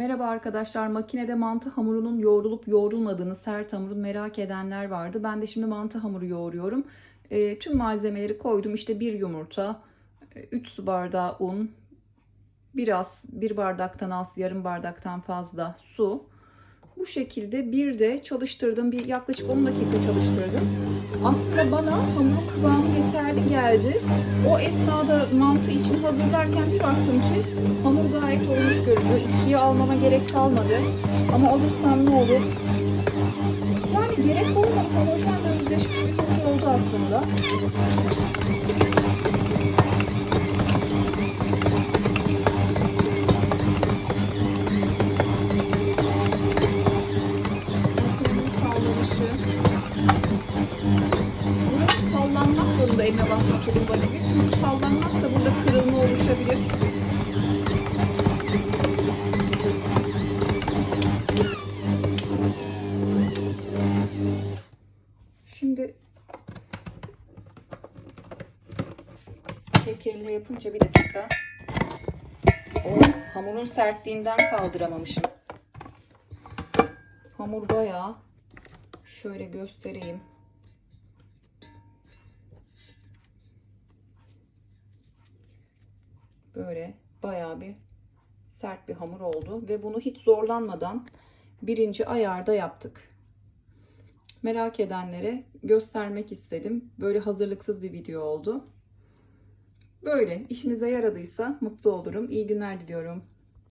Merhaba arkadaşlar. Makinede mantı hamurunun yoğrulup yoğrulmadığını sert hamurun merak edenler vardı. Ben de şimdi mantı hamuru yoğuruyorum. E, tüm malzemeleri koydum. İşte bir yumurta, 3 su bardağı un, biraz bir bardaktan az, yarım bardaktan fazla su. Bu şekilde bir de çalıştırdım. Bir yaklaşık 10 dakika çalıştırdım. Aslında bana hamurun kıvamı yeterli geldi. O esnada mantı için hazırlarken bir baktım ki hamur gayet olmuş görünüyor. İkiye almama gerek kalmadı. Ama alırsam ne olur? Yani gerek olmadı. Homojen özdeşmiş bir hamur oldu aslında. Burası sallanmak zorunda eline basma tulumba gibi. Çünkü sallanmazsa burada kırılma oluşabilir. Şimdi tek yapınca bir dakika. O hamurun sertliğinden kaldıramamışım. Hamur bayağı şöyle göstereyim. Böyle bayağı bir sert bir hamur oldu ve bunu hiç zorlanmadan birinci ayarda yaptık. Merak edenlere göstermek istedim. Böyle hazırlıksız bir video oldu. Böyle işinize yaradıysa mutlu olurum. İyi günler diliyorum.